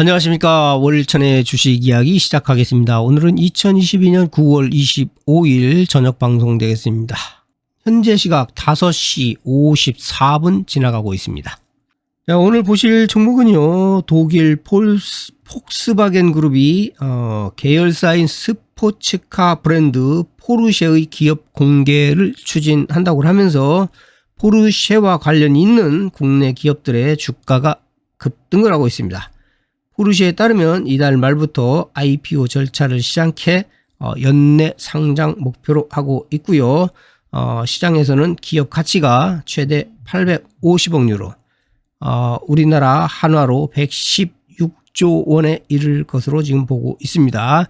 안녕하십니까. 월천의 주식 이야기 시작하겠습니다. 오늘은 2022년 9월 25일 저녁 방송 되겠습니다. 현재 시각 5시 54분 지나가고 있습니다. 자, 오늘 보실 종목은요, 독일 폴스, 폭스바겐 그룹이, 어, 계열사인 스포츠카 브랜드 포르쉐의 기업 공개를 추진한다고 하면서 포르쉐와 관련 있는 국내 기업들의 주가가 급등을 하고 있습니다. 포르쉐에 따르면 이달 말부터 IPO 절차를 시작해 어, 연내 상장 목표로 하고 있고요. 어, 시장에서는 기업 가치가 최대 850억 유로, 어, 우리나라 한화로 116조 원에 이를 것으로 지금 보고 있습니다.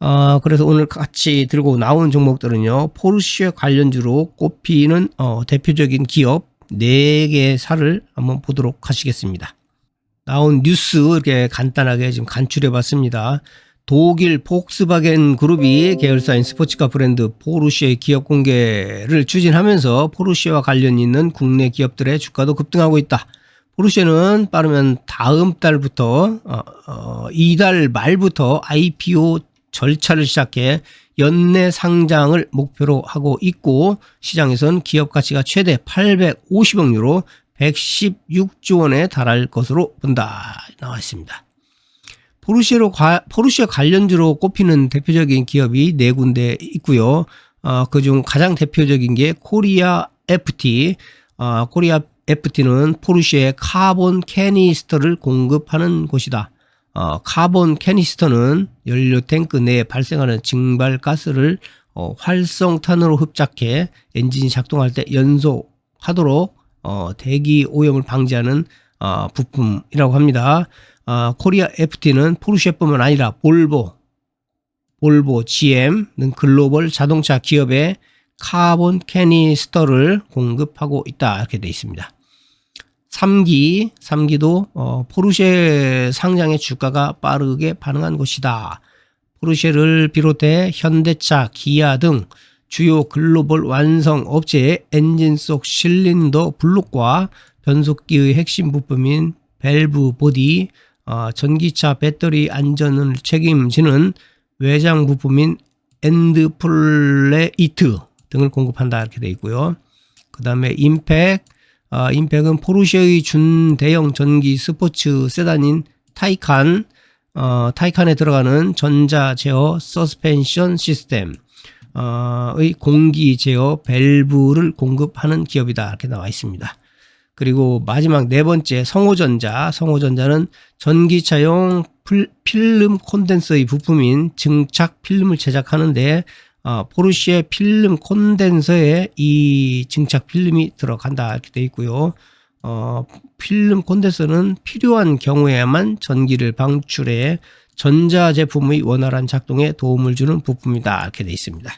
어, 그래서 오늘 같이 들고 나온 종목들은요, 포르쉐 관련주로 꼽히는 어, 대표적인 기업 4개 사를 한번 보도록 하시겠습니다. 나온 뉴스 이렇게 간단하게 지금 간추려 봤습니다. 독일 폭스바겐 그룹이 계열사인 스포츠카 브랜드 포르쉐의 기업 공개를 추진하면서 포르쉐와 관련 있는 국내 기업들의 주가도 급등하고 있다. 포르쉐는 빠르면 다음 달부터 어, 어, 이달 말부터 IPO 절차를 시작해 연내 상장을 목표로 하고 있고 시장에선 기업 가치가 최대 850억 유로 116조 원에 달할 것으로 본다 나와 있습니다. 포르쉐로 과, 포르쉐 관련주로 꼽히는 대표적인 기업이 네 군데 있고요. 어, 그중 가장 대표적인 게 코리아 FT. 어, 코리아 FT는 포르쉐의 카본 캐니스터를 공급하는 곳이다. 어, 카본 캐니스터는 연료 탱크 내에 발생하는 증발 가스를 어, 활성탄으로 흡착해 엔진이 작동할 때 연소하도록 어, 대기 오염을 방지하는 어, 부품이라고 합니다. 어, 코리아 FT는 포르쉐뿐만 아니라 볼보, 볼보, GM 등 글로벌 자동차 기업에 카본 캐니스터를 공급하고 있다 이렇게 되어 있습니다. 3기, 3기도 어, 포르쉐 상장의 주가가 빠르게 반응한 곳이다. 포르쉐를 비롯해 현대차, 기아 등 주요 글로벌 완성 업체의 엔진 속 실린더 블록과 변속기의 핵심 부품인 밸브 보디, 어, 전기차 배터리 안전을 책임지는 외장 부품인 엔드 플레이트 등을 공급한다 이렇게 되어 있고요. 그 다음에 임팩, 어, 임팩은 포르쉐의 준대형 전기 스포츠 세단인 타이칸, 어, 타이칸에 들어가는 전자 제어 서스펜션 시스템, 의 공기 제어 밸브를 공급하는 기업이다 이렇게 나와 있습니다. 그리고 마지막 네 번째 성호전자, 성호전자는 전기차용 필름 콘덴서의 부품인 증착 필름을 제작하는데 어, 포르쉐 필름 콘덴서에 이 증착 필름이 들어간다 이렇게 되어 있고요. 어, 필름 콘덴서는 필요한 경우에만 전기를 방출해 전자 제품의 원활한 작동에 도움을 주는 부품이다 이렇게 되어 있습니다.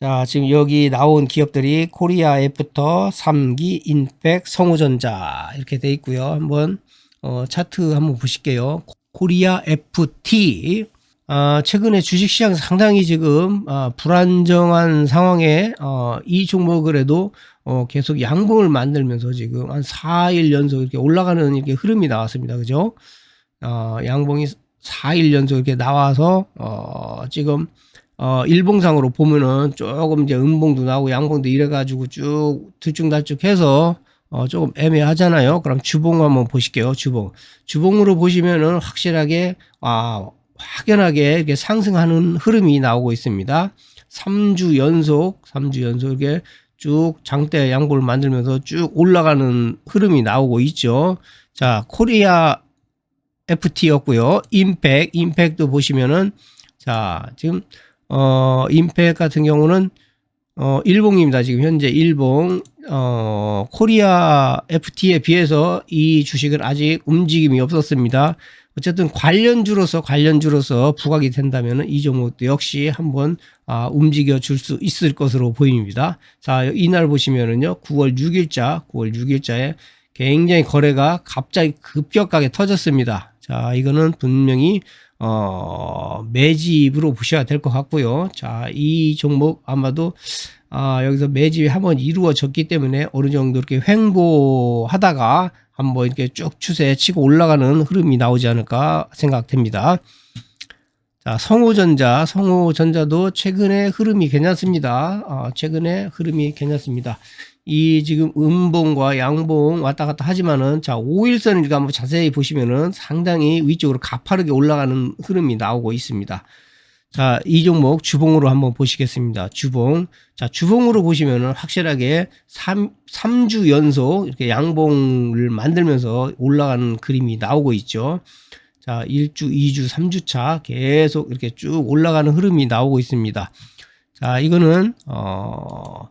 자, 지금 여기 나온 기업들이 코리아 애프터, 3기, 인팩, 성우전자 이렇게 돼 있고요. 한번 어, 차트 한번 보실게요. 코리아 FT 어, 최근에 주식시장 상당히 지금 어, 불안정한 상황에 어, 이 종목을 해도 어, 계속 양봉을 만들면서 지금 한 4일 연속 이렇게 올라가는 이렇게 흐름이 나왔습니다. 그죠? 어, 양봉이 4일 연속 이렇게 나와서 어, 지금 어, 일봉상으로 보면은 조금 이제 음봉도 나오고 양봉도 이래 가지고 쭉 들쭉날쭉해서 어, 조금 애매하잖아요. 그럼 주봉 한번 보실게요. 주봉. 주봉으로 보시면은 확실하게, 아, 확연하게 이렇게 상승하는 흐름이 나오고 있습니다. 3주 연속, 3주 연속 이렇게 쭉 장대 양보를 만들면서 쭉 올라가는 흐름이 나오고 있죠. 자, 코리아 FT였고요. 임팩, 임팩도 보시면은 자, 지금 어, 임팩 같은 경우는 어, 일봉입니다. 지금 현재 일봉 어, 코리아 FT에 비해서 이 주식은 아직 움직임이 없었습니다. 어쨌든 관련주로서 관련주로서 부각이 된다면 이 종목도 역시 한번 아, 움직여 줄 수 있을 것으로 보입니다. 자, 이날 보시면은요. 9월 6일자, 9월 6일자에 굉장히 거래가 갑자기 급격하게 터졌습니다. 자, 이거는 분명히 어, 매집으로 보셔야 될 것 같고요. 자, 이 종목 아마도 아, 여기서 매집이 한번 이루어졌기 때문에 어느 정도 이렇게 횡보하다가 한번 이렇게 쭉 추세 치고 올라가는 흐름이 나오지 않을까 생각됩니다. 자, 성호전자, 성호전자도 최근에 흐름이 괜찮습니다. 어, 최근에 흐름이 괜찮습니다. 이 지금 음봉과 양봉 왔다 갔다 하지만은 자, 5일선을 우리가 한번 자세히 보시면은 상당히 위쪽으로 가파르게 올라가는 흐름이 나오고 있습니다. 자, 이 종목 주봉으로 한번 보시겠습니다. 주봉. 자, 주봉으로 보시면은 확실하게 3, 3주 연속 이렇게 양봉을 만들면서 올라가는 그림이 나오고 있죠. 자, 1주, 2주, 3주 차 계속 이렇게 쭉 올라가는 흐름이 나오고 있습니다. 자, 이거는, 어,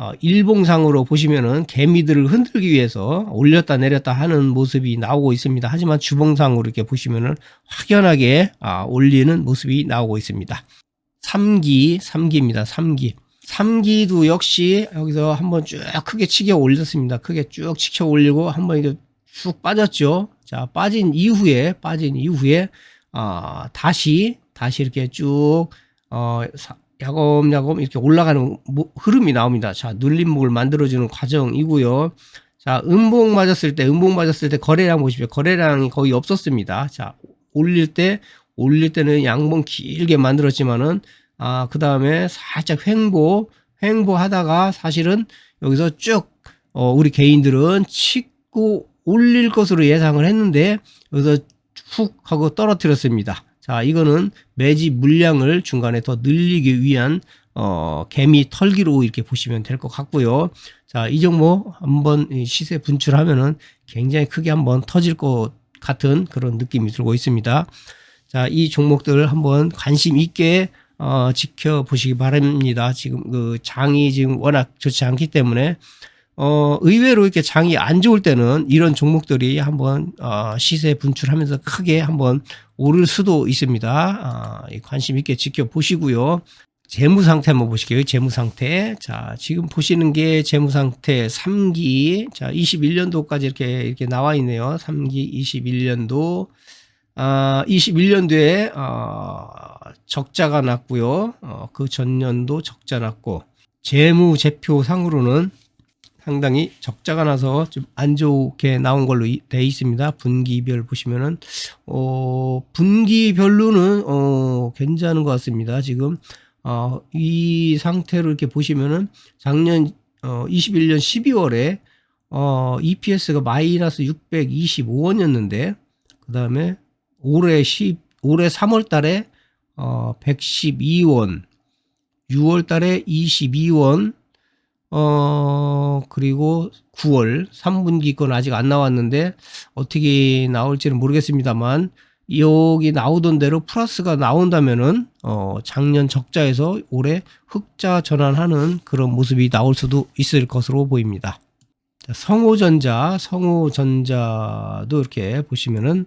어, 일봉상으로 보시면은 개미들을 흔들기 위해서 올렸다 내렸다 하는 모습이 나오고 있습니다. 하지만 주봉상으로 이렇게 보시면은 확연하게 아, 올리는 모습이 나오고 있습니다. 3기, 3기입니다. 3기. 3기도 역시 여기서 한번 쭉 크게 치켜 올렸습니다. 크게 쭉 치켜 올리고 한번 이게 쭉 빠졌죠. 자, 빠진 이후에, 빠진 이후에, 어, 다시, 다시 이렇게 쭉, 어, 사- 야금야금 이렇게 올라가는 모- 흐름이 나옵니다. 자, 눌림목을 만들어주는 과정이고요. 자, 음봉 맞았을 때, 음봉 맞았을 때 거래량 보십시오. 거래량이 거의 없었습니다. 자, 올릴 때, 올릴 때는 양봉 길게 만들었지만은, 아, 그 다음에 살짝 횡보, 횡보 하다가 사실은 여기서 쭉, 어, 우리 개인들은 치고 올릴 것으로 예상을 했는데, 여기서 훅 하고 떨어뜨렸습니다. 자, 이거는 매집 물량을 중간에 더 늘리기 위한 어, 개미 털기로 이렇게 보시면 될 것 같고요. 자, 이 종목 한번 이 시세 분출하면은 굉장히 크게 한번 터질 것 같은 그런 느낌이 들고 있습니다. 자, 이 종목들 한번 관심 있게 어, 지켜보시기 바랍니다. 지금 그 장이 지금 워낙 좋지 않기 때문에 어, 의외로 이렇게 장이 안 좋을 때는 이런 종목들이 한번 어, 시세 분출하면서 크게 한번 오를 수도 있습니다. 아, 이 관심 있게 지켜보시고요. 재무 상태 한번 보실게요. 재무 상태. 자, 지금 보시는 게 재무 상태 3기. 자, 21년도까지 이렇게 이렇게 나와 있네요. 3기 21년도. 아, 21년도에 어, 적자가 났고요. 어, 그 전년도 적자 났고 재무 제표 상으로는 상당히 적자가 나서 좀 안 좋게 나온 걸로 이- 돼 있습니다. 분기별 보시면은 어 분기별로는 어 괜찮은 것 같습니다. 지금 어 이 상태로 이렇게 보시면은 작년 어 21년 12월에 어 EPS가 마이너스 625원이었는데 그다음에 올해 10 올해 3월 달에 어 112원 6월 달에 22원 어, 그리고 9월 3분기 건 아직 안 나왔는데 어떻게 나올지는 모르겠습니다만 여기 나오던 대로 플러스가 나온다면은 어, 작년 적자에서 올해 흑자 전환하는 그런 모습이 나올 수도 있을 것으로 보입니다. 자, 성호전자, 성호전자도 이렇게 보시면은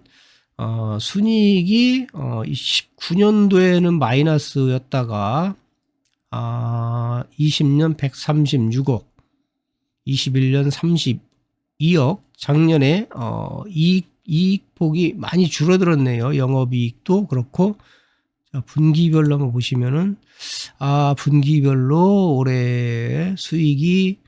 어, 순이익이 어, 19년도에는 마이너스였다가 아, 20년 136억, 21년 32억, 작년에 어, 이익, 이익폭이 많이 줄어들었네요. 영업이익도 그렇고 자, 분기별로 한번 보시면은 아 분기별로 올해 수익이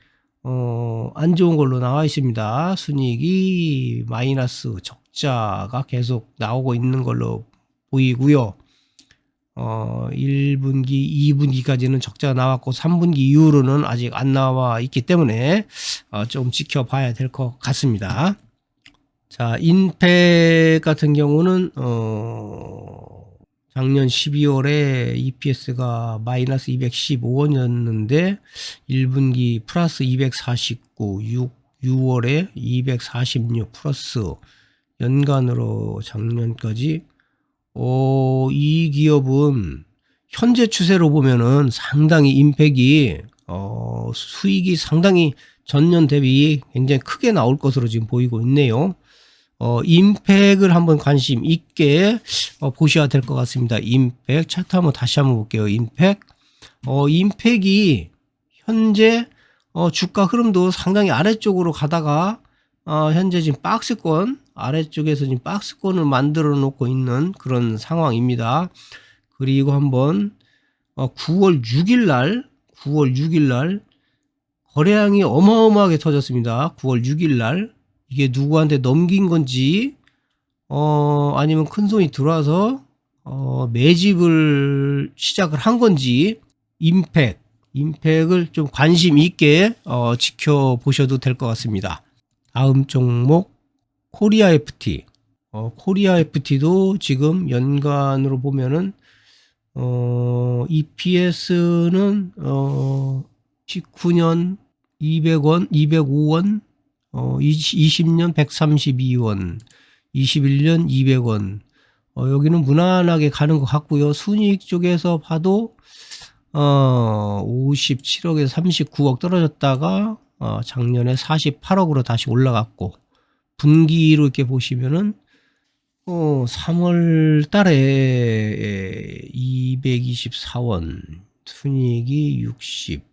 어, 안 좋은 걸로 나와 있습니다. 순이익이 마이너스 적자가 계속 나오고 있는 걸로 보이고요. 어, 1분기, 2분기까지는 적자가 나왔고 3분기 이후로는 아직 안 나와 있기 때문에 어, 좀 지켜봐야 될 것 같습니다. 자, 인팩 같은 경우는 어, 작년 12월에 EPS가 마이너스 215원이었는데 1분기 플러스 249, 6, 6월에 246 플러스 연간으로 작년까지 어, 이 기업은 현재 추세로 보면은 상당히 임팩이 어, 수익이 상당히 전년 대비 굉장히 크게 나올 것으로 지금 보이고 있네요. 어, 임팩을 한번 관심 있게 어, 보셔야 될 것 같습니다. 임팩 차트 한번 다시 한번 볼게요. 임팩 어, 임팩이 현재 어, 주가 흐름도 상당히 아래쪽으로 가다가 어, 현재 지금 박스권 아래쪽에서 지금 박스권을 만들어 놓고 있는 그런 상황입니다. 그리고 한번 어, 9월 6일 날 9월 6일 날 거래량이 어마어마하게 터졌습니다. 9월 6일 날 이게 누구한테 넘긴 건지 어 아니면 큰 손이 들어와서 어 매집을 시작을 한 건지 임팩 임팩을 좀 관심 있게 어 지켜보셔도 될 것 같습니다. 다음 종목 코리아 FT 어 코리아 FT도 지금 연간으로 보면은 어 EPS는 어 19년 200원, 205원, 어, 20, 년 132원, 21년 200원. 어, 여기는 무난하게 가는 것 같고요. 순이익 쪽에서 봐도 어, 57억에서 39억 떨어졌다가 어, 작년에 48억으로 다시 올라갔고 분기로 이렇게 보시면은 어, 3월 달에 224원, 순이익이 60,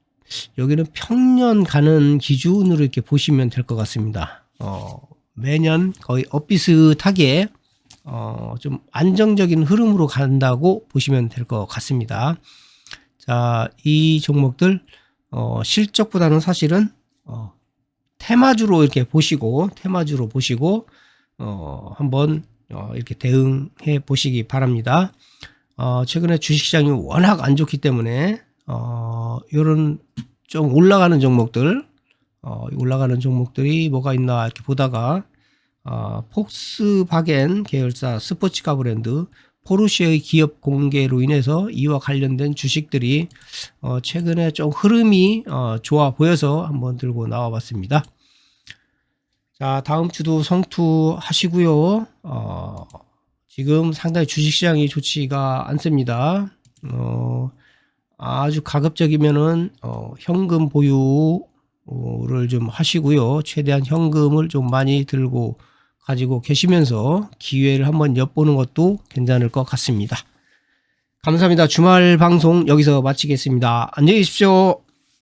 여기는 평년 가는 기준으로 이렇게 보시면 될 것 같습니다. 어, 매년 거의 엇비슷하게 어, 좀 안정적인 흐름으로 간다고 보시면 될 것 같습니다. 자, 이 종목들 어, 실적보다는 사실은 어, 테마주로 이렇게 보시고 테마주로 보시고 어, 한번 어, 이렇게 대응해 보시기 바랍니다. 어, 최근에 주식시장이 워낙 안 좋기 때문에 어, 요런 좀 올라가는 종목들, 어, 올라가는 종목들이 뭐가 있나 이렇게 보다가, 어, 폭스바겐 계열사 스포츠카 브랜드 포르쉐의 기업 공개로 인해서 이와 관련된 주식들이 어, 최근에 좀 흐름이 어, 좋아 보여서 한번 들고 나와 봤습니다. 자, 다음 주도 성투 하시고요. 어, 지금 상당히 주식시장이 좋지가 않습니다. 어, 아주 가급적이면은 어, 현금 보유를 좀 하시고요. 최대한 현금을 좀 많이 들고 가지고 계시면서 기회를 한번 엿보는 것도 괜찮을 것 같습니다. 감사합니다. 주말 방송 여기서 마치겠습니다. 안녕히 계십시오.